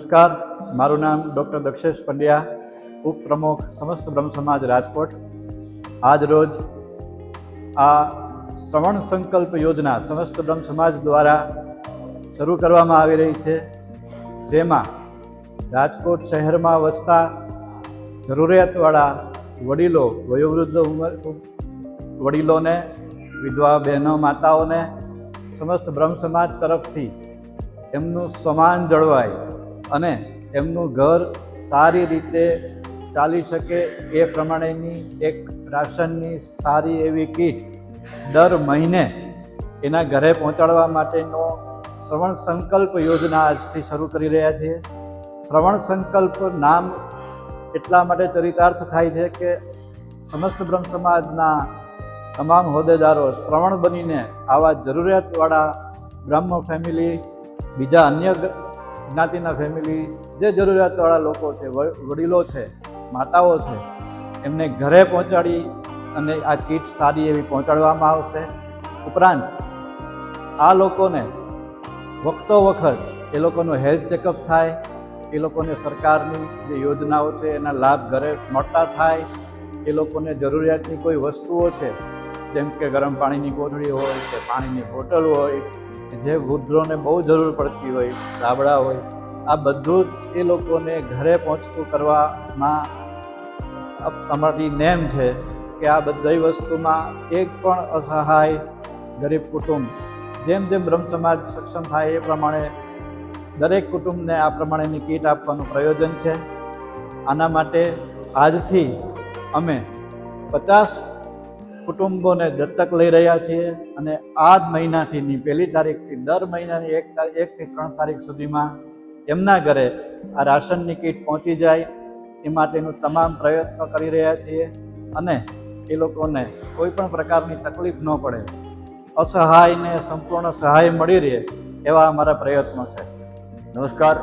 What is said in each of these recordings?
નમસ્કાર. મારું નામ ડૉક્ટર દક્ષેશ પંડ્યા, ઉપપ્રમુખ સમસ્ત બ્રહ્મ સમાજ રાજકોટ. આજ રોજ આ શ્રવણ સંકલ્પ યોજના સમસ્ત બ્રહ્મ સમાજ દ્વારા શરૂ કરવામાં આવી રહી છે, જેમાં રાજકોટ શહેરમાં વસતા જરૂરિયાતવાળા વડીલો, વયોવૃદ્ધ ઉંમર, વડીલોને, વિધવા બહેનો, માતાઓને, સમસ્ત બ્રહ્મ સમાજ તરફથી એમનું સમાન જળવાય અને એમનું ઘર સારી રીતે ચાલી શકે એ પ્રમાણેની એક રાશનની સારી એવી કીટ દર મહિને એના ઘરે પહોંચાડવા માટેનો શ્રવણ સંકલ્પ યોજના આજથી શરૂ કરી રહ્યા છીએ. શ્રવણ સંકલ્પ નામ એટલા માટે ચરિતાર્થ થાય છે કે સમસ્ત બ્રહ્મ સમાજના તમામ હોદ્દેદારો શ્રવણ બનીને આવા જરૂરિયાતવાળા બ્રહ્મ ફેમિલી બીજા અન્ય જ્ઞાતિના ફેમિલી જે જરૂરિયાતવાળા લોકો છે વડીલો છે, માતાઓ છે, એમને ઘરે પહોંચાડી અને આ કીટ સારી એવી પહોંચાડવામાં આવશે. ઉપરાંત, આ લોકોને વખતો વખત એ લોકોનું હેલ્થ ચેકઅપ થાય, એ લોકોને સરકારની જે યોજનાઓ છે, એના લાભ ઘરે મળતા થાય, એ લોકોને જરૂરિયાતની કોઈ વસ્તુઓ છે, જેમ કે ગરમ પાણીની કોથળી હોય, કે પાણીની બોટલ હોય જે વૃદ્ધોને બહુ જરૂર પડતી હોય, ગાબડા હોય, આ બધું જ એ લોકોને ઘરે પહોંચતું કરવામાં અમારી નેમ છે કે આ બધી વસ્તુમાં એક પણ અસહાય ગરીબ કુટુંબ. જેમ જેમ બ્રહ્મ સમાજ સક્ષમ થાય એ પ્રમાણે દરેક કુટુંબને આ પ્રમાણેની કીટ આપવાનું પ્રયોજન છે. આના માટે આજથી અમે પચાસ કુટુંબોને દત્તક લઈ રહ્યા છીએ અને આ જ મહિનાથીની પહેલી તારીખથી, દર મહિનાની એક તારીખ, એકથી ત્રણ તારીખ સુધીમાં એમના ઘરે આ રાશનની કીટ પહોંચી જાય. એ માટેનું તમામ પ્રયત્નો કરી રહ્યા છીએ અને એ લોકોને કોઈ પણ પ્રકારની તકલીફ ન પડે. અસહાયને સંપૂર્ણ સહાય મળી રહે એવા અમારા પ્રયત્નો છે. નમસ્કાર.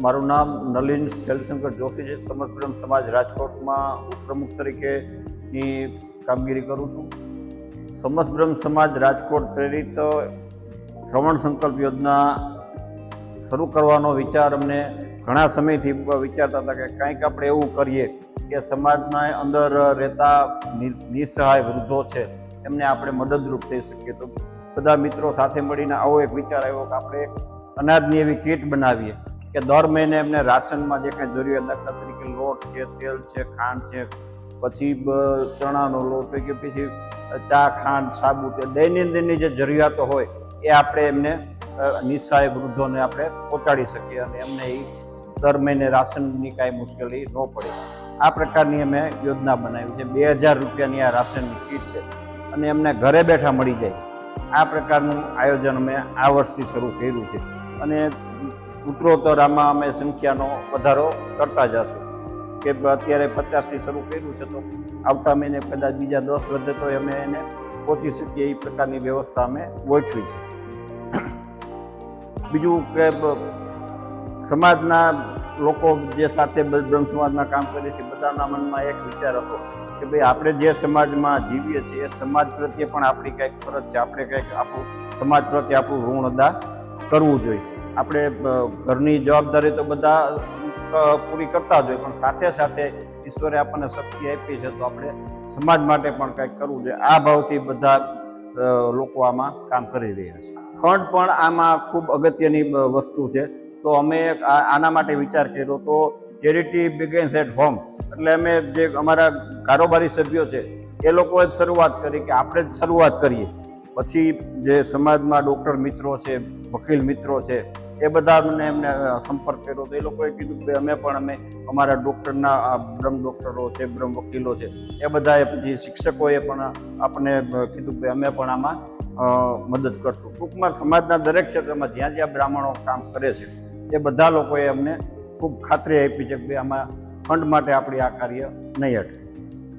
મારું નામ નલિન શૈલશંકર જોશી છે. સમર્પણ સમાજ રાજકોટમાં ઉપપ્રમુખ તરીકેની કામગીરી કરું છું. સમસ્ત બ્રહ્મ સમાજ રાજકોટ પ્રેરિત શ્રવણ સંકલ્પ યોજના શરૂ કરવાનો વિચાર અમને ઘણા સમયથી વિચારતા હતા કે કંઈક આપણે એવું કરીએ કે સમાજના અંદર રહેતા નિસહાય વૃદ્ધો છે, એમને આપણે મદદરૂપ થઈ શકીએ. તો બધા મિત્રો સાથે મળીને આવો એક વિચાર આવ્યો કે આપણે અનાજની એવી કીટ બનાવીએ કે દર મહિને એમને રાશનમાં જે કાંઈ જરૂરિયાત દાખલા તરીકે લોટ છે, તેલ છે, ખાંડ છે પછી ચણાનો લોટ કે પછી ચા ખાંડ સાબુ કે દૈનંદિનની જે જરૂરિયાતો હોય એ આપણે એમને અ, વૃદ્ધોને આપણે પહોંચાડી શકીએ અને એમને એ દર મહિને રાશનની કાંઈ મુશ્કેલી ન પડે. આ પ્રકારની અમે યોજના બનાવી છે. બે હજાર રૂપિયાની આ રાશનની કીટ છે અને એમને ઘરે બેઠા મળી જાય. આ પ્રકારનું આયોજન અમે આ વર્ષથી શરૂ કર્યું છે. અને ઉત્તરોત્તર આમાં અમે સંખ્યાનો વધારો કરતા જશું. કે અત્યારે પચાસથી શરૂ કર્યું છે તો આવતા મહિને કદાચ બીજા દસ વધે તો અમે એને પહોંચી શકીએ એ પ્રકારની વ્યવસ્થા અમે ગોઠવી છે. બીજું કે સમાજના લોકો જે સાથે બ્રહ્મ સમાજમાં કામ કરીએ છીએ બધાના મનમાં એક વિચાર હતો કે ભાઈ આપણે જે સમાજમાં જીવીએ છીએ, એ સમાજ પ્રત્યે પણ આપણી કંઈક ફરજ છે, આપણે કંઈક આપણું સમાજ પ્રત્યે આપણું ઋણ અદા કરવું જોઈએ. આપણે ઘરની જવાબદારી તો બધા પૂરી કરતા જ હોય, પણ સાથે સાથે ઈશ્વરે આપણને શક્તિ આપી છે, તો આપણે સમાજ માટે પણ કંઈક કરવું જોઈએ. આ ભાવથી બધા લોકો આમાં કામ કરી રહ્યા છે. ફંડ પણ આમાં ખૂબ અગત્યની વસ્તુ છે. તો અમે આના માટે વિચાર કર્યો તો ચેરિટી બિગેન્સ એટ હોમ, એટલે અમે જે અમારા કારોબારી સભ્યો છે, એ લોકોએ શરૂઆત કરી કે આપણે જ શરૂઆત કરીએ. પછી જે સમાજમાં ડૉક્ટર મિત્રો છે, વકીલ મિત્રો છે એ બધાને એમને સંપર્ક કર્યો તો એ લોકોએ કીધું કે અમે પણ, અમે અમારા ડૉક્ટરના, આ બ્રહ્મ ડૉક્ટરો છે, બ્રહ્મ વકીલો છે, એ બધાએ પછી શિક્ષકોએ પણ આપણને કીધું કે અમે પણ આમાં મદદ કરશું. ટૂંકમાં સમાજના દરેક ક્ષેત્રમાં જ્યાં જ્યાં બ્રાહ્મણો કામ કરે છે, એ બધા લોકોએ અમને ખૂબ ખાતરી આપી છે કે આમાં ફંડ માટે આપણી આ કાર્ય નહીં અટકે.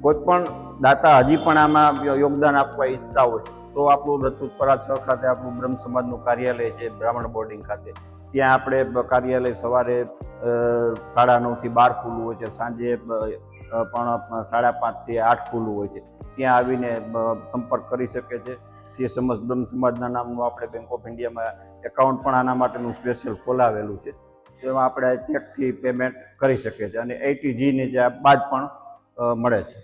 કોઈ પણ દાતા હજી પણ આમાં યોગદાન આપવા ઈચ્છતા હોય તો આપણું રતુતપરા છ ખાતે આપણું બ્રહ્મ સમાજનું કાર્યાલય છે, બ્રાહ્મણ બોર્ડિંગ ખાતે. ત્યાં આપણે કાર્યાલય સવારે સાડા નવથી બાર ખુલ્લું હોય છે, સાંજે પણ સાડા પાંચથી આઠ ખુલ્લું હોય છે. ત્યાં આવીને સંપર્ક કરી શકે છે. શ્રી સમજ બ્રહ્મ સમાજના નામનું આપણે બેંક ઓફ ઇન્ડિયામાં એકાઉન્ટ પણ આના માટેનું સ્પેશિયલ ખોલાવેલું છે. તેમાં આપણે ચેકથી પેમેન્ટ કરી શકીએ છીએ. અને એટીજીની જે બાદ પણ મળે છે.